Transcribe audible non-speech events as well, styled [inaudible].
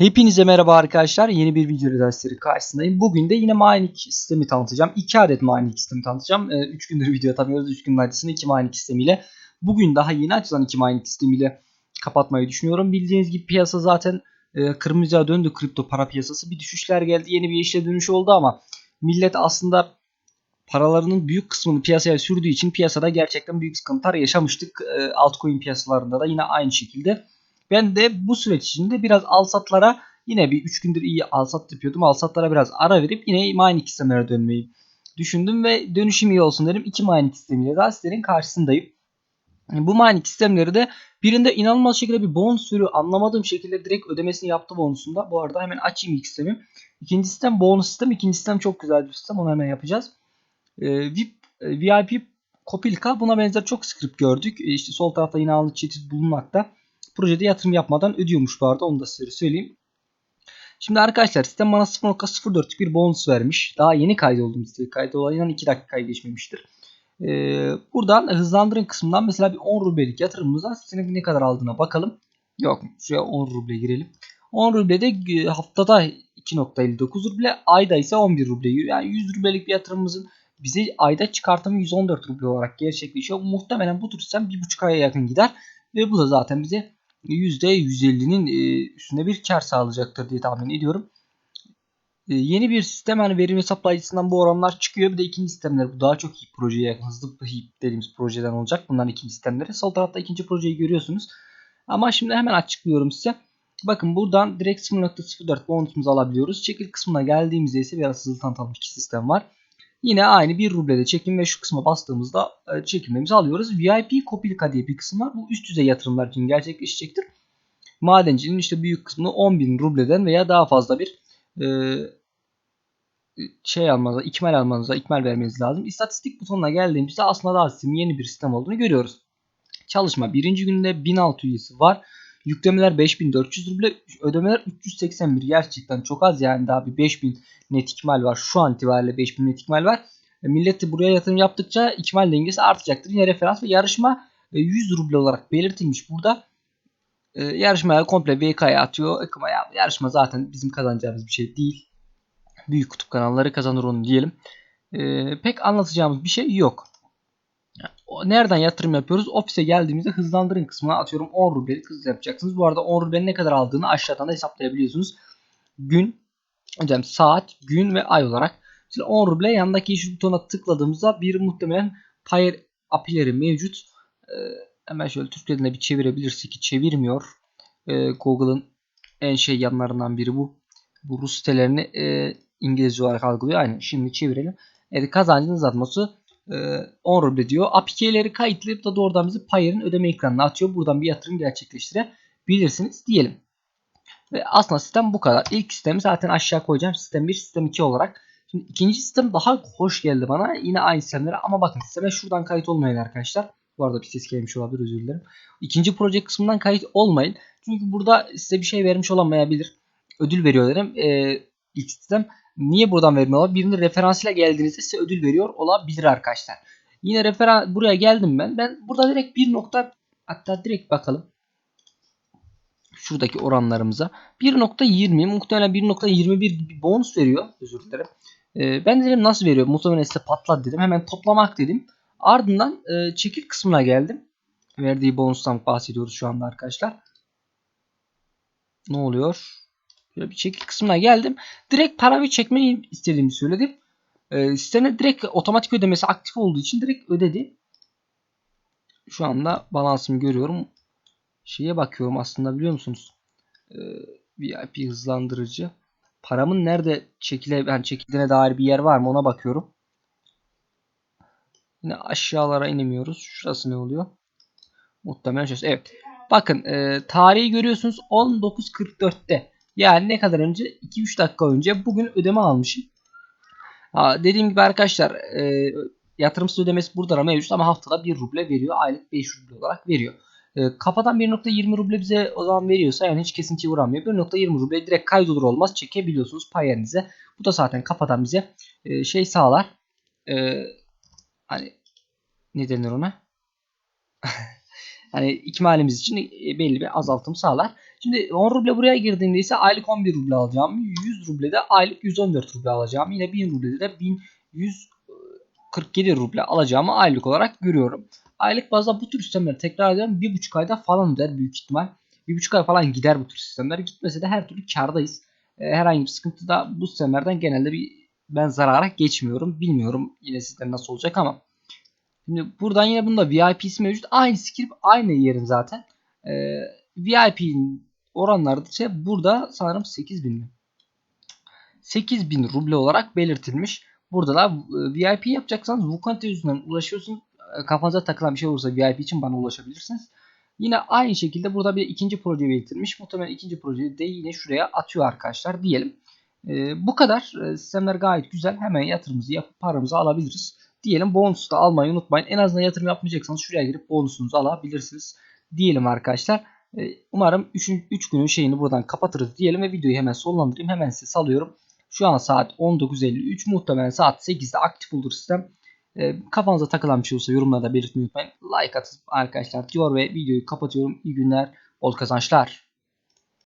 Hepinize merhaba arkadaşlar. Yeni bir video dersleri karşısındayım. Bugün de yine mining sistemi tanıtacağım. 2 adet mining sistemi tanıtacağım. 3 gündür video atamıyoruz. 3 gün öncesinde 2 mining sistemiyle. Bugün daha yeni açılan 2 mining sistemiyle kapatmayı düşünüyorum. Bildiğiniz gibi piyasa zaten e, kırmızıya döndü kripto para piyasası. Bir düşüşler geldi. Yeni bir işle dönüş oldu ama millet aslında paralarının büyük kısmını piyasaya sürdüğü için piyasada gerçekten büyük sıkıntılar yaşamıştık. E, altcoin piyasalarında da yine aynı şekilde. Ben de bu süreç içinde biraz alsatlara yine bir 3 gündür iyi alsat yapıyordum. Alsatlara biraz ara verip yine mining sistemlere dönmeyi düşündüm ve dönüşüm iyi olsun dedim. İki mining sistemiyle daha sizlerin karşısındayım. Bu mining sistemleri de birinde inanılmaz şekilde bir bonus veriyor. Anlamadığım şekilde direkt ödemesini yaptı bonusunda. Bu arada hemen açayım ilk sistemi. İkinci sistem bonus sistem. İkinci sistem çok güzel bir sistem. Onu hemen yapacağız. Ee, VIP, e, VIP Kopilka buna benzer çok script gördük. E, işte sol tarafta yine alnı çetit bulunmakta projede yatırım yapmadan ödüyormuş bu arada onu da size söyleyeyim. Şimdi arkadaşlar sistem bana 0.04'lük bir bonus vermiş. Daha yeni kaydoldum siteye. Kaydolayından 2 dakika geçmemiştir. Ee, buradan hızlandırın kısmından mesela bir 10 rublelik yatırımımızdan sitenin ne kadar aldığına bakalım. Yok şuraya 10 ruble girelim. 10 ruble de haftada 2.59 ruble ayda ise 11 ruble. Yani 100 rublelik bir yatırımımızın bize ayda çıkartımı 114 ruble olarak gerçekleşiyor. Muhtemelen bu tür sistem 1.5 aya yakın gider. Ve bu da zaten bize %150'nin e, üstünde bir kar sağlayacaktır diye tahmin ediyorum. E, yeni bir sistem hani verim hesaplayıcısından bu oranlar çıkıyor. Bir de ikinci sistemler bu daha çok iyi projeye yakın hızlı heap dediğimiz projeden olacak. Bunların ikinci sistemleri. Sol tarafta ikinci projeyi görüyorsunuz. Ama şimdi hemen açıklıyorum size. Bakın buradan direkt 0.04 bonusumuzu alabiliyoruz. Çekil kısmına geldiğimizde ise biraz hızlı tanıtalım iki sistem var. Yine aynı bir rublede çekim ve şu kısma bastığımızda e, çekimlerimizi alıyoruz. VIP Kopilka diye bir kısım var. Bu üst düzey yatırımlar için gerçekleşecektir. Madencinin işte büyük kısmını 10.000 rubleden veya daha fazla bir e, şey almanıza, ikmal almanıza, ikmal vermeniz lazım. İstatistik butonuna geldiğimizde aslında daha sistemin yeni bir sistem olduğunu görüyoruz. Çalışma birinci günde 1006 üyesi var. Yüklemeler 5400 ruble, ödemeler 381. Gerçekten çok az yani daha bir 5000 net ikmal var. Şu an itibariyle 5000 net ikmal var. E, millet de buraya yatırım yaptıkça ikmal dengesi artacaktır. Yine referans ve yarışma 100 e, ruble olarak belirtilmiş burada. E, yarışmaya komple VK'ya atıyor. Yarışma zaten bizim kazanacağımız bir şey değil. Büyük kutup kanalları kazanır onu diyelim. pek anlatacağımız bir şey yok. Nereden yatırım yapıyoruz? Ofise geldiğimizde hızlandırın kısmına atıyorum 10 rublelik hız yapacaksınız. Bu arada 10 rublenin ne kadar aldığını aşağıdan da hesaplayabiliyorsunuz. Gün, hocam saat, gün ve ay olarak. Şimdi 10 ruble yandaki yeşil butona tıkladığımızda bir muhtemelen Payer apileri mevcut. Ee, hemen şöyle Türkçe'de bir çevirebilirsek ki çevirmiyor. Ee, Google'ın en şey yanlarından biri bu. Bu Rus sitelerini e, İngilizce olarak algılıyor. Aynen şimdi çevirelim. Evet kazancınız atması 10 ruble diyor. APK'leri kayıtlayıp da doğrudan bizi Payer'in ödeme ekranına atıyor. Buradan bir yatırım gerçekleştirebilirsiniz diyelim. Ve aslında sistem bu kadar. İlk sistemi zaten aşağı koyacağım. Sistem 1, sistem 2 olarak. Şimdi ikinci sistem daha hoş geldi bana. Yine aynı sistemlere ama bakın sisteme şuradan kayıt olmayın arkadaşlar. Bu arada bir ses gelmiş olabilir özür dilerim. İkinci proje kısmından kayıt olmayın. Çünkü burada size bir şey vermiş olamayabilir. Ödül veriyor derim. Ee, ilk sistem Niye buradan vermiyorlar? Birinin referansıyla geldiğinizde size ödül veriyor olabilir arkadaşlar. Yine referans buraya geldim ben. Ben burada direkt bir nokta hatta direkt bakalım. Şuradaki oranlarımıza. 1.20 muhtemelen 1.21 gibi bonus veriyor. Özür dilerim. Ee, ben dedim nasıl veriyor? Muhtemelen size patlat dedim. Hemen toplamak dedim. Ardından e, çekil kısmına geldim. Verdiği bonustan bahsediyoruz şu anda arkadaşlar. Ne oluyor? Şöyle bir çekil kısmına geldim. Direkt paramı çekmeyi istediğimi söyledim. Ee, sistemde direkt otomatik ödemesi aktif olduğu için direkt ödedi. Şu anda balansımı görüyorum. Şeye bakıyorum aslında biliyor musunuz? Ee, VIP hızlandırıcı. Paramın nerede çekile, yani çekildiğine dair bir yer var mı ona bakıyorum. Yine aşağılara inemiyoruz. Şurası ne oluyor? Muhtemelen şurası. Evet. Bakın e, tarihi görüyorsunuz 19.44'te. Yani ne kadar önce? 2-3 dakika önce bugün ödeme almışım. Ha, dediğim gibi arkadaşlar e, yatırımsız ödemesi burada mevcut ama haftada 1 ruble veriyor. Aylık 5 ruble olarak veriyor. E, kafadan 1.20 ruble bize o zaman veriyorsa yani hiç kesintiye uğramıyor. 1.20 ruble direkt kaydolur olmaz çekebiliyorsunuz pay yerinize. Bu da zaten kafadan bize e, şey sağlar. E, hani ne denir ona? [laughs] hani ikmalimiz için belli bir azaltım sağlar. Şimdi 10 ruble buraya girdiğimde ise aylık 11 ruble alacağım. 100 ruble de aylık 114 ruble alacağım. Yine 1000 ruble de 1147 ruble alacağımı aylık olarak görüyorum. Aylık bazda bu tür sistemleri tekrar ediyorum. 1,5 ayda falan öder büyük ihtimal. 1,5 ay falan gider bu tür sistemler. Gitmese de her türlü kardayız. E, herhangi bir sıkıntı da bu sistemlerden genelde bir ben zarara geçmiyorum. Bilmiyorum yine sizden nasıl olacak ama. Şimdi buradan yine bunda VIP'si mevcut. Aynı script aynı yerin zaten. Ee, VIP'nin oranları ise burada sanırım 8000 mi? 8000 ruble olarak belirtilmiş. Burada da e, VIP yapacaksanız Vukonte yüzünden ulaşıyorsunuz. E, Kafanıza takılan bir şey olursa VIP için bana ulaşabilirsiniz. Yine aynı şekilde burada bir ikinci proje belirtilmiş. Muhtemelen ikinci projeyi de yine şuraya atıyor arkadaşlar diyelim. E, bu kadar. E, sistemler gayet güzel. Hemen yatırımımızı yapıp paramızı alabiliriz. Diyelim bonusu da almayı unutmayın. En azından yatırım yapmayacaksanız şuraya girip bonusunuzu alabilirsiniz. Diyelim arkadaşlar. E, umarım 3. 3 günün şeyini buradan kapatırız diyelim ve videoyu hemen sonlandırayım. Hemen size salıyorum. Şu an saat 19.53 muhtemelen saat 8'de aktif olur sistem. E, kafanıza takılan bir şey olursa yorumlarda belirtmeyi unutmayın. Like atın arkadaşlar diyor ve videoyu kapatıyorum. İyi günler, bol kazançlar.